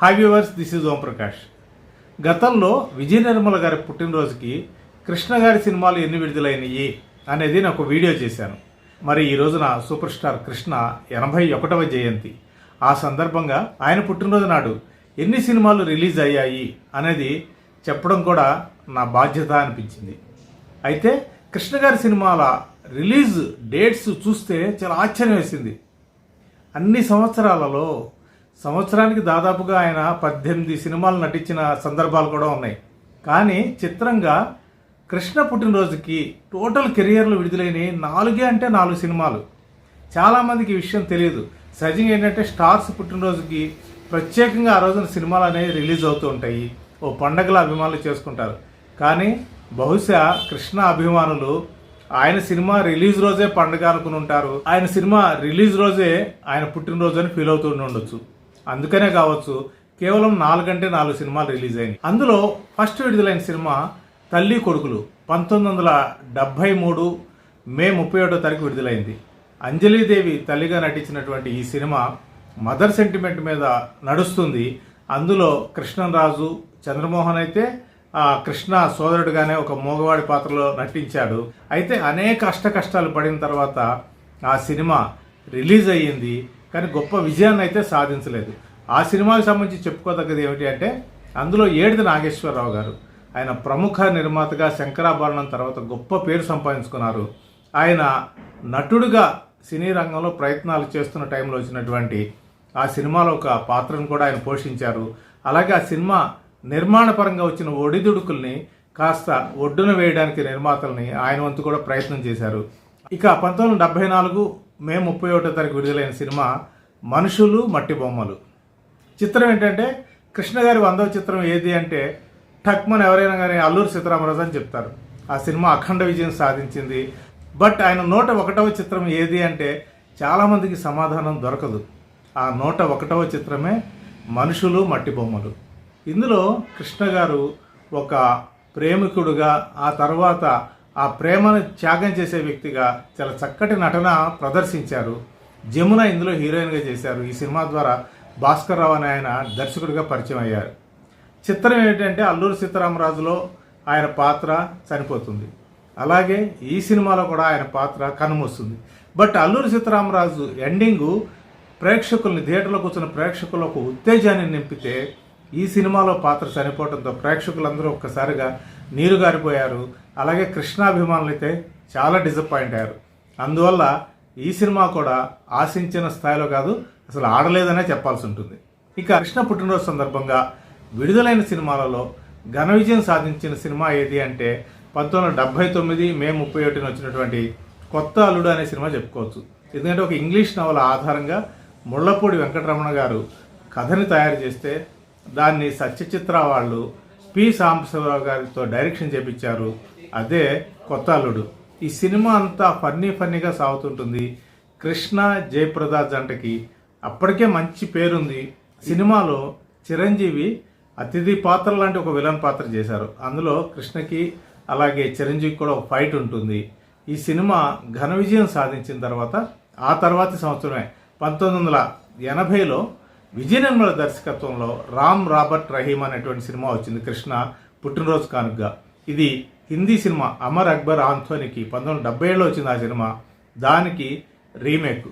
Hi viewers this is Om Prakash. గతంలో విజయ నిర్మల గారి పుట్టినరోజుకి కృష్ణ గారి సినిమాలు ఎన్ని విడుదలైనవి అనేది నేను ఒక వీడియో చేశాను. మరి ఈ రోజున సూపర్ స్టార్ కృష్ణ ఎనభై ఒకటవ జయంతి. ఆ సందర్భంగా ఆయన పుట్టినరోజు నాడు ఎన్ని సినిమాలు రిలీజ్ అయ్యాయి అనేది చెప్పడం కూడా నా బాధ్యత అనిపించింది. అయితే కృష్ణ గారి సినిమాల రిలీజ్ డేట్స్ చూస్తే చాలా ఆశ్చర్యం వేసింది. అన్ని సంవత్సరాలలో సంవత్సరానికి దాదాపుగా ఆయన పద్దెనిమిది సినిమాలు నటించిన సందర్భాలు కూడా ఉన్నాయి. కానీ చిత్రంగా కృష్ణ పుట్టినరోజుకి టోటల్ కెరియర్లు విడుదలైన నాలుగే అంటే నాలుగు సినిమాలు. చాలామందికి ఈ విషయం తెలియదు. సహజంగా ఏంటంటే స్టార్స్ పుట్టినరోజుకి ప్రత్యేకంగా ఆ రోజున సినిమాలు అనేవి రిలీజ్ అవుతూ ఉంటాయి. ఓ పండగల అభిమానులు చేసుకుంటారు. కానీ బహుశా కృష్ణ అభిమానులు ఆయన సినిమా రిలీజ్ రోజే పండగ అనుకుని ఉంటారు. ఆయన సినిమా రిలీజ్ రోజే ఆయన పుట్టినరోజు అని ఫీల్ అవుతూ ఉండొచ్చు. అందుకనే కావచ్చు కేవలం నాలుగంటే నాలుగు సినిమాలు రిలీజ్ అయినాయి. అందులో ఫస్ట్ విడుదలైన సినిమా తల్లి కొడుకులు పంతొమ్మిది వందల డెబ్భై మూడు మే ముప్పై ఒకటో తారీఖు విడుదలైంది. అంజలీదేవి తల్లిగా నటించినటువంటి ఈ సినిమా మదర్ సెంటిమెంట్ మీద నడుస్తుంది. అందులో కృష్ణరాజు చంద్రమోహన్ అయితే ఆ కృష్ణ సోదరుడుగానే ఒక మోగవాడి పాత్రలో నటించాడు. అయితే అనేక అష్ట కష్టాలు పడిన తర్వాత ఆ సినిమా రిలీజ్ అయ్యింది. కానీ గొప్ప విజయాన్ని అయితే సాధించలేదు. ఆ సినిమాకి సంబంధించి చెప్పుకోదగ్గది ఏమిటి అంటే అందులో ఏడిది నాగేశ్వరరావు గారు. ఆయన ప్రముఖ నిర్మాతగా శంకరాభరణం తర్వాత గొప్ప పేరు సంపాదించుకున్నారు. ఆయన నటుడుగా సినీ రంగంలో ప్రయత్నాలు చేస్తున్న టైంలో వచ్చినటువంటి ఆ సినిమాలో ఒక పాత్రను కూడా ఆయన పోషించారు. అలాగే ఆ సినిమా నిర్మాణపరంగా వచ్చిన ఒడిదుడుకుల్ని కాస్త ఒడ్డున వేయడానికి నిర్మాతల్ని ఆయన వంతు కూడా ప్రయత్నం చేశారు. ఇక పంతొమ్మిది వందల డెబ్బై నాలుగు మే ముప్పై ఒకటో తారీఖు విడుదలైన సినిమా మనుషులు మట్టి బొమ్మలు. చిత్రం ఏంటంటే కృష్ణ గారి వందవ చిత్రం ఏది అంటే ఠక్మన్ ఎవరైనా కానీ అల్లూరు సీతారామరాజు అని చెప్తారు. ఆ సినిమా అఖండ విజయం సాధించింది. బట్ ఆయన నూట ఒకటవ చిత్రం ఏది అంటే చాలామందికి సమాధానం దొరకదు. ఆ నూట ఒకటవ చిత్రమే మనుషులు మట్టి బొమ్మలు. ఇందులో కృష్ణ గారు ఒక ప్రేమికుడుగా ఆ తర్వాత ఆ ప్రేమను త్యాగం చేసే వ్యక్తిగా చాలా చక్కటి నటన ప్రదర్శించారు. జమున ఇందులో హీరోయిన్గా చేశారు. ఈ సినిమా ద్వారా భాస్కర్ రావు అనే ఆయన దర్శకుడిగా పరిచయం అయ్యారు. చిత్రం ఏంటంటే అల్లూరు సీతారామరాజులో ఆయన పాత్ర చనిపోతుంది. అలాగే ఈ సినిమాలో కూడా ఆయన పాత్ర కనుమొస్తుంది. బట్ అల్లూరి సీతారామరాజు ఎండింగు ప్రేక్షకుల్ని థియేటర్లో కూర్చున్న ప్రేక్షకులకు ఉత్తేజాన్ని నింపితే ఈ సినిమాలో పాత్ర చనిపోవడంతో ప్రేక్షకులందరూ ఒక్కసారిగా నీరు గారిపోయారు. అలాగే కృష్ణాభిమానులు అయితే చాలా డిసప్పాయింట్ అయ్యారు. అందువల్ల ఈ సినిమా కూడా ఆశించిన స్థాయిలో కాదు అసలు ఆడలేదనే చెప్పాల్సి ఉంటుంది. ఇక కృష్ణ పుట్టినరోజు సందర్భంగా విడుదలైన సినిమాలలో ఘన విజయం సాధించిన సినిమా ఏది అంటే పంతొమ్మిది వందల డెబ్బై తొమ్మిది మే ముప్పై ఒకటిన వచ్చినటువంటి కొత్త అల్లుడు అనే సినిమా చెప్పుకోవచ్చు. ఎందుకంటే ఒక ఇంగ్లీష్ నవల ఆధారంగా ముళ్ళపూడి వెంకటరమణ గారు కథని తయారు చేస్తే దాన్ని సత్యచిత్ర వాళ్ళు పి. సాంబశివరావు గారితో డైరెక్షన్ చేపించారు. అదే కొత్త అల్లుడు ఈ సినిమా అంతా ఫన్నీ ఫన్నీగా సాగుతుంటుంది. కృష్ణ జయప్రద జంటకి అప్పటికే మంచి పేరుంది. సినిమాలో చిరంజీవి అతిథి పాత్ర లాంటి ఒక విలన్ పాత్ర చేశారు. అందులో కృష్ణకి అలాగే చిరంజీవికి కూడా ఒక ఫైట్ ఉంటుంది. ఈ సినిమా ఘన విజయం సాధించిన తర్వాత ఆ తర్వాతి సంవత్సరమే పంతొమ్మిది వందల ఎనభైలో విజయనిర్మల దర్శకత్వంలో రామ్ రాబర్ట్ రహీమ్ అనేటువంటి సినిమా వచ్చింది కృష్ణ పుట్టినరోజు కానుకగా ఇది హిందీ సినిమా అమర్ అక్బర్ ఆంథోనికి పంతొమ్మిది వందల డెబ్బై ఏడులో వచ్చింది ఆ సినిమా. దానికి రీమేక్.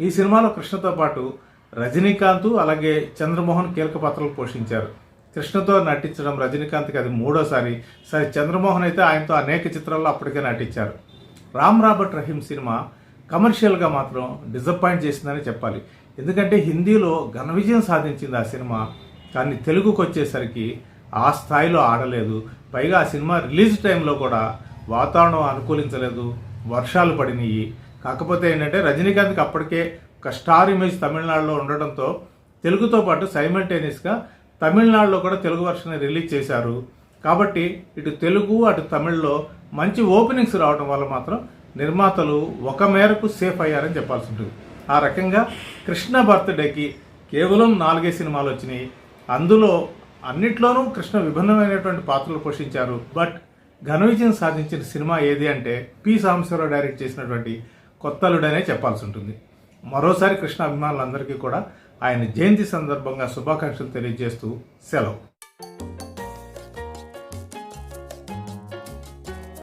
ఈ సినిమాలో కృష్ణతో పాటు రజనీకాంత్ అలాగే చంద్రమోహన్ కీలక పాత్రలు పోషించారు. కృష్ణతో నటించడం రజనీకాంత్కి అది మూడోసారి. సరే చంద్రమోహన్ అయితే ఆయనతో అనేక చిత్రాల్లో అప్పటికే నటించారు. రామ్ రాబర్ట్ రహీం సినిమా కమర్షియల్గా మాత్రం డిసప్పాయింట్ చేసిందని చెప్పాలి. ఎందుకంటే హిందీలో ఘన విజయం సాధించింది ఆ సినిమా కానీ తెలుగుకు వచ్చేసరికి ఆ స్థాయిలో ఆడలేదు. పైగా ఆ సినిమా రిలీజ్ టైంలో కూడా వాతావరణం అనుకూలించలేదు వర్షాలు పడినాయి కాకపోతే ఏంటంటే రజనీకాంత్కి అప్పటికే ఒక స్టార్ ఇమేజ్ తమిళనాడులో ఉండడంతో తెలుగుతో పాటు సైమల్టేనియస్గా తమిళనాడులో కూడా తెలుగు వర్షన్ రిలీజ్ చేశారు. కాబట్టి ఇటు తెలుగు అటు తమిళ్ళో మంచి ఓపెనింగ్స్ రావడం వల్ల మాత్రం నిర్మాతలు ఒక మేరకు సేఫ్ అయ్యారని చెప్పాల్సి ఉంటుంది ఆ రకంగా కృష్ణ బర్త్డేకి కేవలం నాలుగే సినిమాలు వచ్చినాయి. అందులో అన్నిట్లోనూ కృష్ణ విభిన్నమైనటువంటి పాత్రలు పోషించారు. బట్ ఘన విజయం సాధించిన సినిమా ఏది అంటే పి. సాంబశివరావు డైరెక్ట్ చేసినటువంటి కొత్తలుడనే చెప్పాల్సి ఉంటుంది. మరోసారి కృష్ణ అభిమానులందరికీ కూడా ఆయన జయంతి సందర్భంగా శుభాకాంక్షలు తెలియజేస్తూ సెలవు.